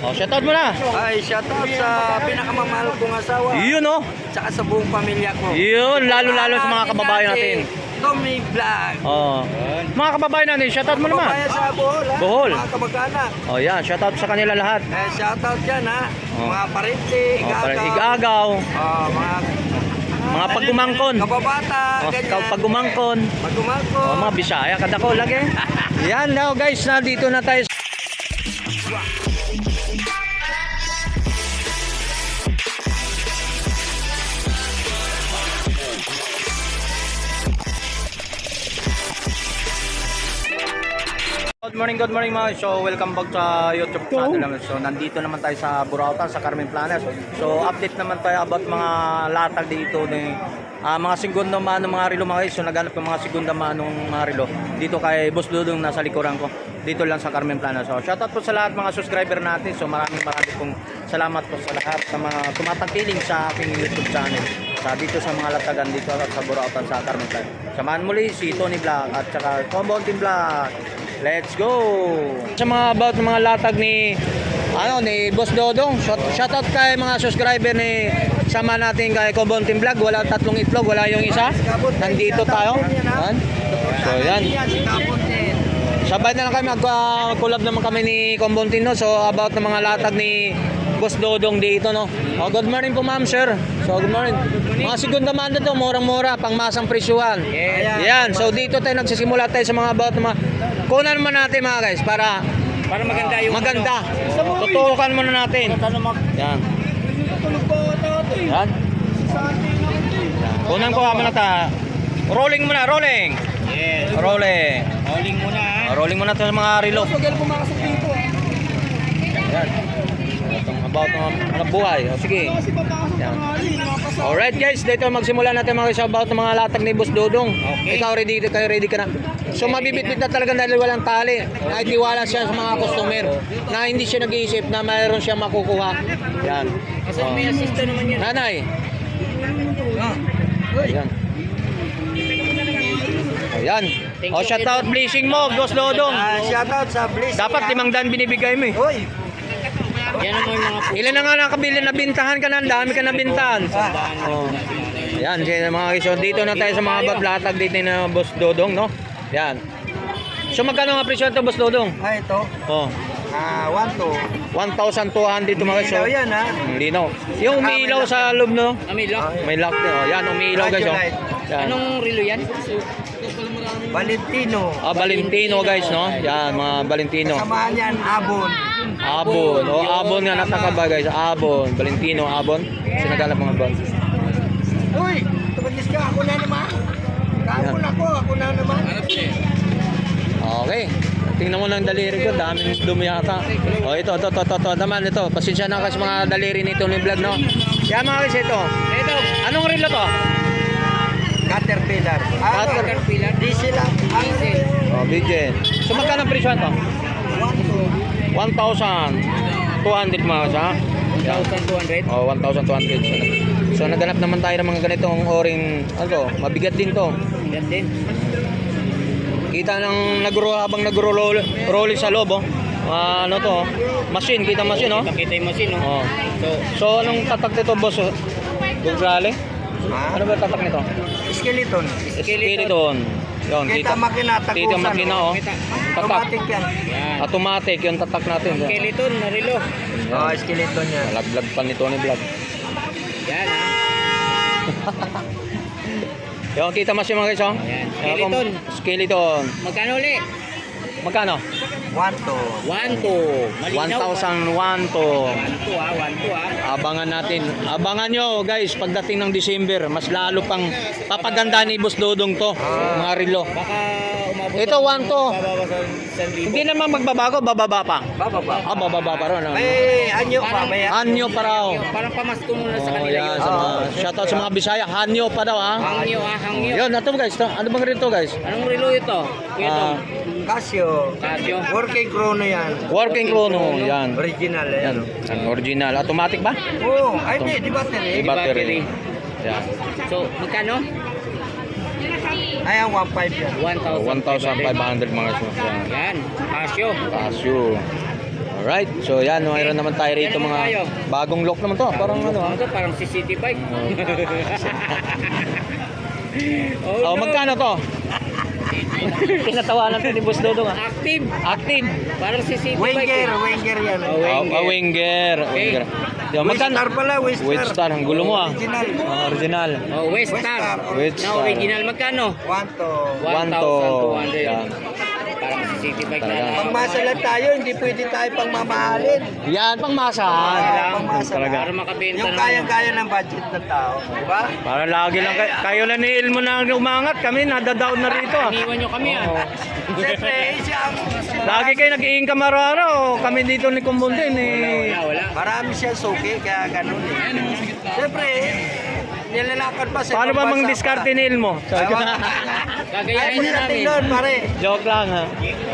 Oh, shoutout mo na. Ay, shoutout sa pinakamamahal kong asawa. Yun oh. Tsaka sa buong pamilya ko. Yun, lalo-lalo sa mga kababayan natin. Tommy Vlog. Oh. Mga kababayan natin, shoutout mo naman. Kababayan sa Bohol, ha? Bohol. Mga kamag-anak. Oh, yan, shoutout sa kanila lahat. Eh, shoutout dyan, ha? Oh. Mga parente, Oh, igagaw. para igagaw, Oh, mga... mga pagumangkon. Kababata, Oh, ganyan. pagumangkon. Pagumangkon. Oh, mga Bisaya kada ko lagi. Yan now guys, nandito na tayo. Morning, good morning mga So, welcome back sa YouTube channel namin. So, nandito naman tayo sa Burautan, sa Carmen Planas. So, update naman tayo about mga latag dito ng ah, mga segundo mano mga relo mga guys. So, naghanap ng mga segundo mano mga relo. Dito kay Boss Dudong nasa likuran ko. Dito lang sa Carmen Planas. So, shoutout po sa lahat mga subscriber natin. So, maraming maraming pong salamat po sa lahat sa mga tumatangkiling sa aking YouTube channel. Sa dito sa mga latagan dito sa Burautan sa Carmen. Samahan muli si Tony Vlog at saka Combo Team Vlog. Let's go! Sa mga about ng mga latag ni ano ni Boss Dodong, shout, shoutout kay mga subscriber ni sama natin kay Cobon Team Vlog, wala tatlong itlog, wala yung isa. Nandito tayo. Yan. So yan. Sabay na lang kami mag-collab naman kami ni Combontin no. So about ng mga latag ni Boss Dodong dito no. Oh, good morning po ma'am sir. So good morning. Mga segunda manda to, murang-mura, pangmasang presyuhan. Yes. Yan. So dito tayo nagsisimula tayo sa mga about ng mga kunan naman natin mga guys para Para maganda yung maganda. Tutukan muna natin. Yan. Yan. Kunan ko muna ta. Rolling muna, rolling. Yes. Rolling. Calling mo na, ha? Ah, rolling muna to mga relo. Yan. About mga mga buhay. O, sige. Yan. Alright guys, dito magsimula natin mga guys about ng mga latag ni Boss Dodong. Okay. Ikaw ready kayo ready ka na. So mabibitbit na talaga dahil walang tali. Nakitiwala siya sa mga customer na hindi siya nag-iisip na mayroon siya makukuha. Yan. Kasi Oh. may assistant naman yan. Nanay. Ayan. Ayan. O, shout out blessing mo, Boss Dodong. Ah, shoutout sa Bliss. Dapat limang dan binibigay mo eh. Uy! Yan yung mga Ilan na nga nakabili na bintahan ka na, ang dami ka na bintahan. Oh. Yan, sige mga. So, dito na tayo sa mga bablatag dito na Boss Dodong, no? Yan. So magkano nga presyo ito, Boss Dodong? Ah, ito. Oh, Ah, 1 to. 1,200 ito mga guys. So, Ilaw yan, ha? Ang linaw. Yung umiilaw sa loob, no? Amilo. May lock din. Oh. Yan, umiilaw guys. Oh. Yan. relo yan? Valentino. Ah, Valentino guys, no? Yan, mga Valentino. Samahan yan, Abon. Abon. O, Abon nga natakaba guys. Abon. Valentino, Abon. Sinagalap mga bon. Uy! Tumagis ka, ako na naman. Kaapon ako, ako na naman. Okay. Tingnan mo ng daliri ko, daming dumi yata. Oh, ito, ito, ito, ito, ito, naman ito. Pasensya na kasi mga daliri nito ni vlog, no? Yan mga guys, ito. Ito, Anong relo to? Caterpillar. Ah, Caterpillar. Diesel. Diesel. Oh, Bijen. So magkano ang presyo to? 1,200 mga? Yan. 1,200. Oh, 1,200. So, nag- so naganap naman tayo ng mga ganitong oring, ano to, mabigat din to. Yan din. Kita ng nagro habang nagro rolling sa loob, oh. Ah, ano to? oh. Machine, kita machine, oh. Nakita yung machine, no? Oh. So, So anong tatak nito, boss? Gugrale? ha? Ano ba tatak nito? Skeleton. Skeleton. Yun, Kita makina, takusan. Kita makina, oh. Kita. Tatak. Automatic yan. Automatic yung tatak natin. Skeleton na relo. Yan. Oh, skeleton yan. Laglag pa nito ni vlog. Yan, ha? Yung kita machine mga guys, oh. Yan, Skeleton. Skeleton. Magkano ulit? Magkano? 1 to. 1 to. 1,001 to. 1 to, ha? 1 to, ha? Abangan natin. Abangan nyo guys, pagdating ng December, mas lalo pang papaganda ni Boss Dodong to. Mga relo. Baka umabot. Ito, 1 to. Bababa sa 1,000. Hindi naman magbabago, bababa pa. Bababa. Ah, bababa pa rin. Ano? May anyo pa. May Hanyo pa raw. Parang pamasko muna sa Oh, kanila yan, yun. sa mga, shoutout sa mga Bisaya, Hanyo pa daw ha. Hangyo, ha? Hangyo. Yun, ito guys, to, ano bang rito guys? Anong relo ito? Ito. Ah, Casio. Casio. Working chrono yan. working chrono, yan. Original Yan, yan. yan, original. Automatic ba? Oo. ay, di, di battery. Di battery. Yan. So, magkano? Ay, ang 1.5 yan. 1,500 mga so. Yan. Yan. Casio. Casio. Alright, so yan, mayroon naman tayo rito mga tayo. bagong lock naman to. Parang ano ah. Parang si City Bike. Oh, magkano to? Pinatawanan to ni Boss Dodong ah. Active. Active. Parang si City Bike. Wenger, eh. Wenger yan. Oh, Oh, Wenger. oh, Winger. Winger. Yo, magkano? Wistar pala, Wistar. Westar, ang gulo mo ah. Original. Ah, original. Oh, West Westar. Star. Westar. Na original magkano? One to. One to. 1,200. Yan. City Bike na. Pangmasalan tayo, hindi pwede tayo pangmamahalin. Yan, pangmasahan. Ah, pangmasalan. Talaga. Para makabenta Yung naman. kaya-kaya ng budget ng tao. Di ba? Para lagi lang kayo. Kayo lang ni Ilmo na umangat. Kami nadadown na rito ah. Iniwan nyo kami ah. Siyempre, eh, siya ang... Lagi kayo nag-i-income araw-araw. Kami dito ni Kumbundin eh. Wala, wala. Marami siya suki, kaya ganun eh. Siyempre, nilalakad pa sa Paano ba mang diskarte ni Ilmo? Gagayahin natin namin. doon, pare. joke lang ha.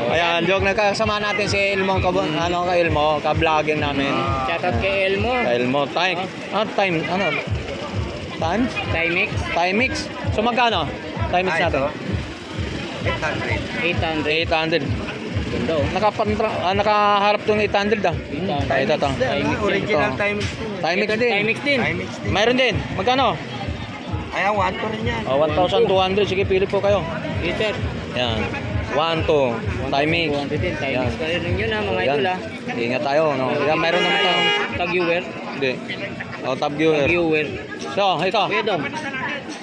Ayan, joke na kasama natin si Ilmo, kab ano ka Ilmo, ka-vlogging namin. Shoutout kay Elmo. Ka Ilmo, time. Ah, time, ano? Time? Timix. Time mix. So magkano? Time mix Ah, natin. ito. 800. 800. 800. Ganda oh. Nakapantra, ah, nakaharap tong 800 ah. 800. Ito to. Ah, Original Ito. Timix. Time mix Ito, din. Timix din. Timix din. Mayroon din. Magkano? Ayan, one to rin yan. Oh, 1,200. Sige, pili po kayo. Liter. Yan. 1, 2. Time mix. 200 din. Timix Yan. rin yun ah, mga Yan. idol ah. Ingat tayo. No? Yan, mayroon naman tayong... Tag-viewer. Hindi. Oh, top viewer. Tag-viewer. So, ito. Kuya Dong.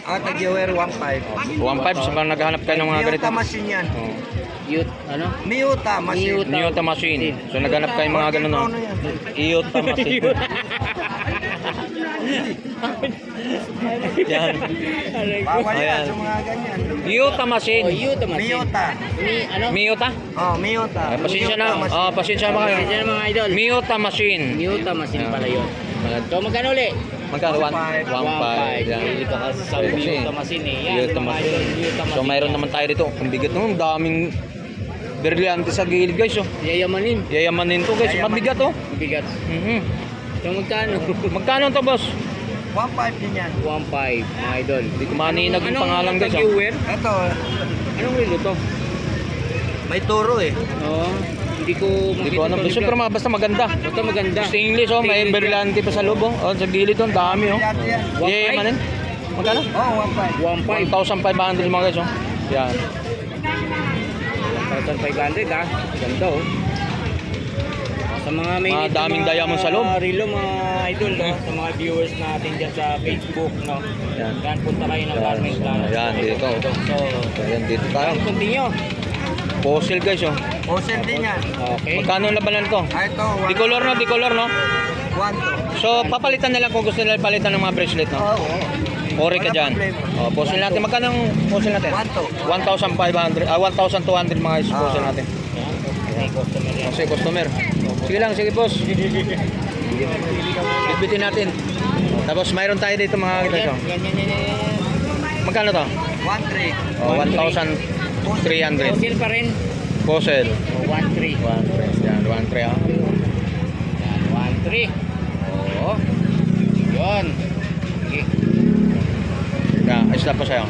Ah, tag-viewer 1.5. 1.5 sa mga naghahanap kayo ng mga ganito. Miyuta machine yan. Oh. Youth. Ano? Miyuta machine. Miyuta. Niyota machine. So, naghanap kayo ng mga ganun. No? Ano yan? Machine. Yan. Bawal yan Ayan. sa mga ganyan. Iyota Oh, machine. youth naman. Miyuta. Mi, ano? Miyota? Oh, Miyuta. Ay, pasensya na. Miyuta machine. Oh, pasensya na kayo. Pasensya na mga idol. Miyota machine. Miyuta machine pala yun. So magkano ulit? Magkano? 1.5. 1.5. Yan. Hindi ka kasi sa Miyuta machine eh. Yan, Miyota mga machine. Miyuta So, machine. mayroon naman tayo dito. Ang bigat naman. Daming berliante sa gilid guys. Oh. Yayamanin. Yayamanin to guys. Yayamanin. Mabigat oh. Bigat. Mhm. So magkano? Magkano to boss? 1.5 din yan. 1.5 mga idol. Hindi ko maninag yung Anong pangalan guys. Oh. tag-viewer? Ito, Anong relo to? may turo eh. Oo. Hindi ko Hindi ko alam. Siyempre mga basta maganda. Basta maganda. Stainless oh. May Stainless berliante pa sa loob oh. Oh, sa gilid oh. Ang dami oh. Yayamanin. Magkano? Oh, 1.5. 1.5. 1,500 mga guys oh. Yan. 1,500 ha. Ganda oh. Sa mga may Mga daming diamond sa loob. Relo mga idol no. Sa mga viewers natin dyan sa Facebook no. Yan. Yan punta kayo ng Yan. Carmen Plano. Yan, dito. So, yan dito tayo. continue. Fossil guys oh. Fossil din yan. Okay. Magkano ang labanan to? Ah, ito, Di color no, di color no. 1 to. So papalitan na lang kung gusto nila palitan ng mga bracelet no. Oo. oo. Ori ka dyan. Oh, fossil natin. Magkano ang fossil natin? 1 to. 1,500, ah 1,200 mga guys, fossil Ah. natin. Okay, customer. Kasi customer. Sige lang, sige boss. Bitbitin natin. Tapos mayroon tayo dito mga kita yan. Magkano to? 1 trade. Oh, 1,300. Fossil pa rin. Fossil. Oh, 1.3. 1,300. Yan, 1,300 ah. Yan, 1.3. Oo. Yun. Sige. Yan, ayos lang po sa'yo.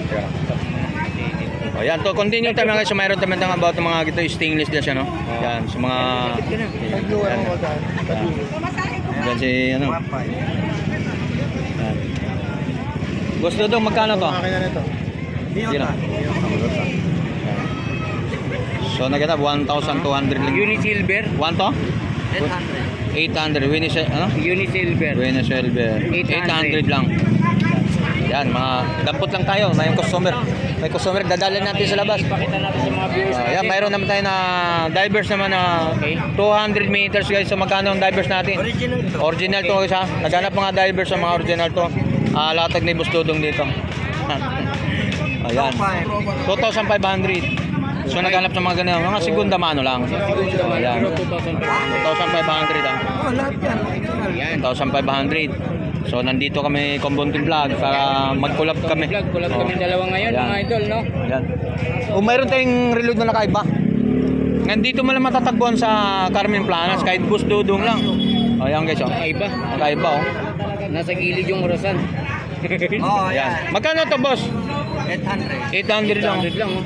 Oh, yan, to continue tayo mga guys. So, mayroon tayo ng about ng mga gito stainless din siya, no? Yan, sa mga... Na. Yan. Yan si, ano? 1.5. Yan. Gusto dong magkano to? Akin na nito. Sino? Miyuta. So, nagkita 1,200 lang. Unisilver. 1 to? 800. 800. Winis, ano? Unisilver. Venezuela. 800 lang. Yan, mga dampot lang tayo. May customer. May customer dadala natin sa labas. Pakita natin sa mga viewers. Uh, yan, mayroon naman tayo na divers naman na okay. 200 meters guys. So magkano ang divers natin? Original to. Original to guys ha. Naghanap mga divers sa mga original to. Uh, latag ni Busdodong dito. Ayan. 2,500. So naghanap ng mga ganyan. Mga segunda mano lang. Ayan. 2,500 ah. Oh, lahat yan. 2,500. So nandito kami Kombontin Vlog para mag-collab kami. Vlog, collab Oh. kami dalawa ngayon Ayan. mga idol, no? Yan. Kung mayroon tayong reload na nakaiba. Nandito mo lang matatagpuan sa Carmen Planas kahit bus dudong lang. O yan guys, oh. Kakaiba. Nakaiba oh. Nasa gilid yung orasan. Oh, Yan. yan. Magkano to boss? 800. 800 lang. 100 lang, oh.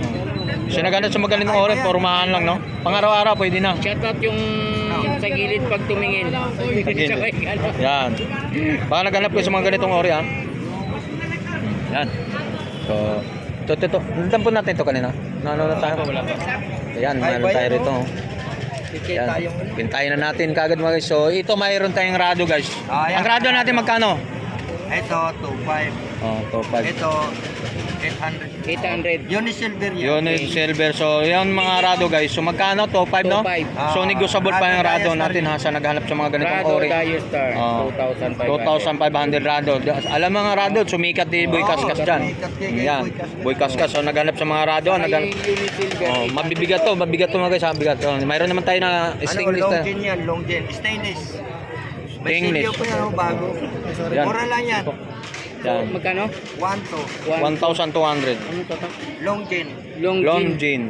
So naghanap sa magaling ng oras, pormahan lang no. Pang araw-araw pwede na. Shout out yung sa gilid pag tumingin. Sabay gano'n. Yan. Baka naghanap kayo sa mga ganitong ori ha. Yan. So, ito, ito, ito. Nandun natin ito kanina. Nano na tayo? Ayan, mayroon tayo rito. Yan. ano. Pintayin na natin kagad mga guys. So, ito mayroon tayong rado guys. Ah. Ang rado natin magkano? Ito, 2.5. Oh, to 5. Ito, 800. 800. Unisilver yan. Yun yung silver. So, yun mga rado guys. So, magkano? To 5 no? 2.5. So, Ah, negotiable pa yung rado rado natin ha sa naghanap sa mga ganitong Rado ori. Star. Oh. 2,500. 2,500 rado. Alam mga rado, sumikat ni Boy Kaskas dyan. Yan. Boy Kaskas. So, naghanap sa mga rado. Ay, Naghanap. Oh, mabibigat to, mabigat to mga guys, mabigat to. Mayroon naman tayo na Ano, stainless long na. gin yan, long gin. Stainless. May Stainless. silyo pa yan, oh, bago. Mura lang yan. Yan. Magkano? 1 to. 1,200. Ano to? to? Long gin. Long, Long gin. gin.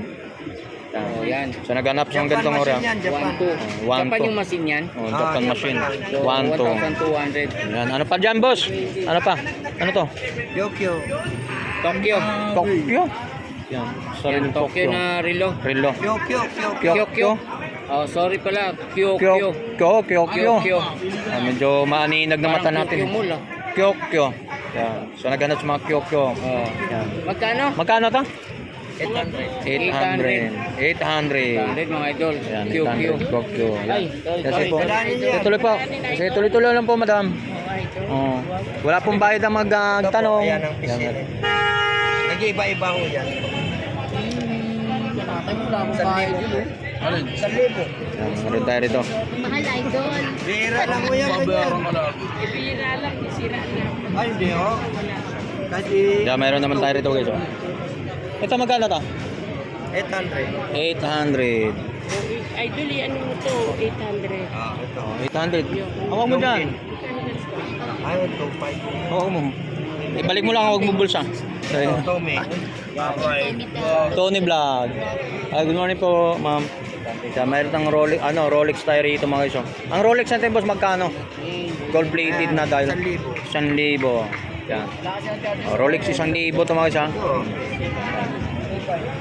Oh, yan. So, naghanap sa Japan ganitong machine yan, Japan. 1, 2. Oh, one, Japan two. yung machine yan. Oh, Ah, Japan yan machine. pa So, 1, 2. 1,200. Yan. Ano pa dyan, boss? Ano pa? Ano to? Yokyo. Tokyo. Tokyo. Yan. Sorry, Yan, Tokyo Tokyo. na relo. Relo. Yokyo, Yokyo. Kyokyo. Oh, sorry pala. Kyo, Kyo. kyo. Kyo. Kyokyo. Kyo. Ah, medyo maaninag na mata Parang natin. Kyo Mall, ah. Kyokyo. Yan. So, naghanap sa mga Kyokyo. Oh. Yan. Magkano? Magkano to? 800. 800. 800. 100 mga idol. Yan. 800. Yan. Ay, Kasi po. tuloy po. Sige, tuloy-tuloy lang po, madam. Oh. Wala pong bayad ang po, magtanong. Ayan ang piscina. Nag-iba-iba ho yan. Isang libo. Isang libo. Yan, meron tayo rito. Mahal idol. Bira lang mo yan. ganyan. Bira lang, sira na. Ay, hindi ho. Kasi... Yeah, meron naman tayo rito guys. oh. Ito magkano to? 800. 800. Idol, ano mo to? 800. Ah, ito. Oh, 800. Hawak mo dyan. Ay, 2.5. Hawak mo. Ibalik mo lang, huwag mo bulsa. Sorry. Ito, Tommy. Tony Vlog. Ah, good morning po, ma'am. Kaya mayroon tang Rolex, ano, Rolex tayo rito mga guys. oh. Ang Rolex natin boss magkano? Gold plated na dahil. 1,000. 1,000. Yan. Oh, Rolex 1,000 to mga guys ha.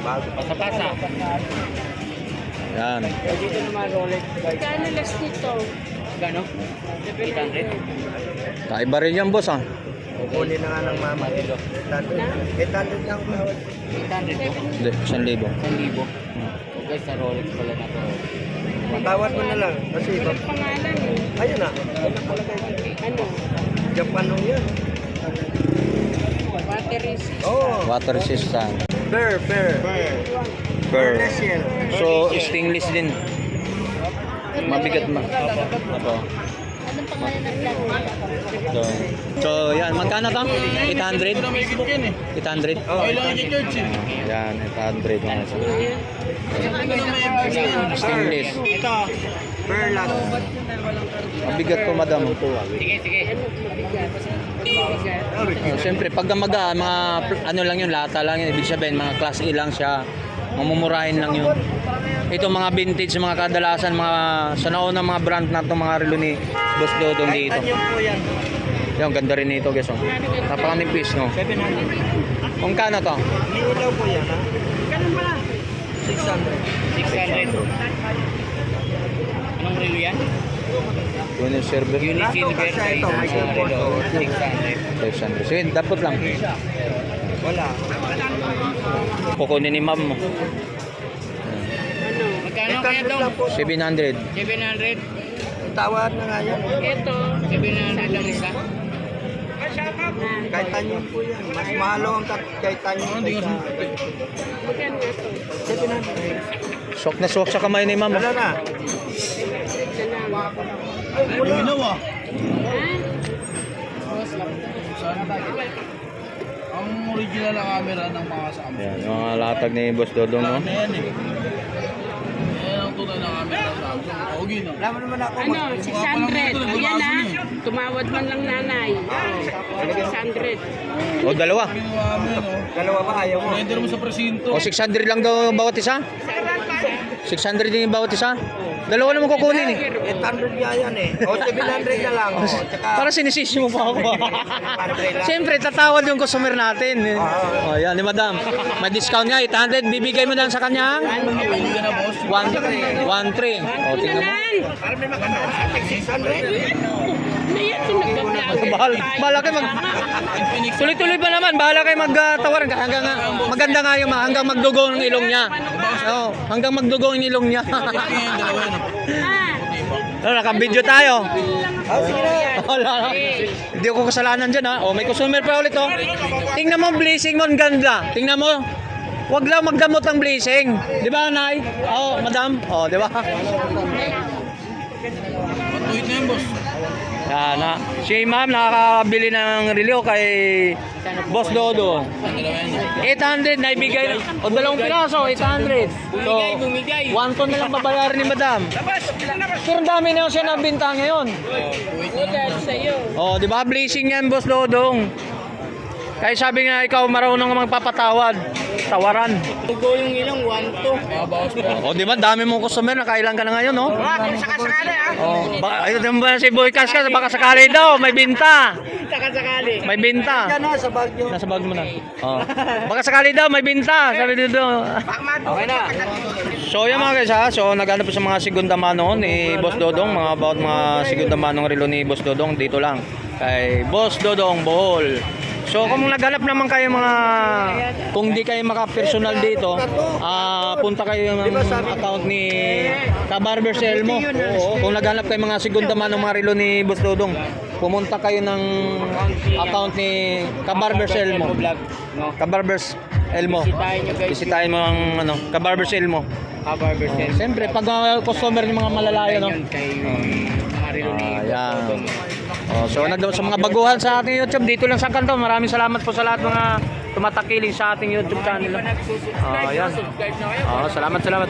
Bago. Pasa-pasa. Yan. Dito naman Rolex. Kano last nito? Gano? 800. Kaiba rin yan boss ha. Kukunin na nga ng mama. 800. 800 lang tawad. 800 po. Hindi, 1,000. 1,000. So guys, sa Rolex pala na to. Tawad mo na lang. Kasi iba. Ang pangalan eh. Ayun na. Na. Ano? Japan ho yan. Battery Oh. Water resistant. Bear, bear. Bearless yan. So, stainless din. Mabigat ma. Apo. So, so yan, magkano to? 800? 800? Oh, Yan, 800 mga sa. Stainless. Ito. Lang. Mabigat po, madam. Sige, sige. Oh, Siyempre, pag maga, mga pl- ano lang yun, lata lang yun. Ibig sabihin, mga class A lang siya. Mamumurahin lang yun. Ito mga vintage, mga kadalasan, mga sa nauna mga brand na itong mga relo ni Boss Dodong dito. anyo po yan. Yan, ganda rin nito, guys. Oh. Napakanipis, no? 700. Kung kano to? May ilaw po yan, ha? 600. 600. Anong relo yan? Yun yung server. Ito, may Sa support, relo. oh. 600. 500. Sige, dapat lang. Wala. Kukunin ni ma'am mo. Ano? Magkano kaya 800 to? lang po. 700. 700. Tawad na nga yan. Ito. 700 lang isa. Kahit anyo po yan. Mas mahalo ang kahit anyo. kaysa- Magkano nga to? 700. Sok na sok sa kamay ni ma'am. Wala na. Ha? Ang original na camera ng mga sa amin. Yan, yung mga latag ni Boss Dodong, no? Ayan eh. Ayan ang tunay na camera sa amin. Pogi no? Alam mo naman ako. Ano? 600. O yan ha. Tumawad man lang nanay. 600. O, dalawa. Dalawa ba ayaw mo? Render mo sa presinto. O, 600 lang daw bawat isa? 600 din yung bawat isa? Dalawa naman kukunin eh. 800 nga yan eh. O, 700 na lang. O, tsaka... Para sinisisi mo pa ako. Siyempre, tatawad yung customer natin. eh. Oh, yan, ni madam. May discount nga, 800. Bibigay mo lang sa kanya. 1 1 3. Oh, tingnan mo. Para may ating 600. May yan yung nagbablog. Bahal, bahala kayo mag... Tuloy-tuloy pa naman, bahala kayo magtawaran ka. Hanggang, maganda nga yung hanggang magdugo ng ilong niya. Oh, hanggang magdugo ng ilong niya. Ah, oh, naka-video tayo. Oh, sige na. Wala. Hindi ako kasalanan dyan ha. Oh, may customer pa ulit oh. Tingnan mo ang blazing mo, ang ganda. Tingnan mo. Huwag lang magdamot ng blazing. Di ba, Nay? Oo, oh, madam. Oh, di ba? Matuwid na yan, boss. Yan na. Si ma'am nakakabili ng relo kay Boss Dodo. Dalawa yan. 800 na ibigay. O dalawang piraso, 800. So, one ton na lang babayaran ni madam. Pero dami na yung siya nabinta ngayon. Oh, di ba? Blazing yan, Boss Dodong. Kaya sabi nga ikaw marunong magpapatawad. Tawaran. Tugo yung ilang, 1, 2. Makabawas pa. Oh, di ba? Dami mong customer. Nakailan ka na ngayon, no? Ah, kung sakasakali ah. Oh, baka, ayun ba si Boy Cash ka? Baka sakali daw, may binta. Saka-sakali. May binta. Na, sa Baguio. Nasa bag mo na. Oh. Baka sakali daw, may binta. Sabi dito. Okay na. So yan mga guys ha, so naghanap po sa mga segunda mano ni Boss Dodong, mga about mga segunda manong relo ni Boss Dodong dito lang kay Boss Dodong Bohol. So kung naghanap naman kayo mga kung di kayo maka-personal dito, ah punta kayo ng account ni Ka-Barber Elmo. Oo, kung naghanap kayo mga segunda manong mga relo ni Boss Dodong, pumunta kayo ng account ni Ka-Barber Elmo. Vlog. No? Ka-Barbers Elmo. Bisitahin nyo guys. Bisitahin mo ang ano, Ka-Barbers Elmo. Ka-barber set. Siyempre, pag uh, customer ng mga malalayo, no? Kay mga relo ni Ah. Dodong. Oh, so, nag sa mga baguhan sa ating YouTube, dito lang sa kanto. Maraming salamat po sa lahat mga tumatakiling sa ating YouTube channel. Nagsusubscribe, yan. subscribe na kayo. Oh, salamat, salamat.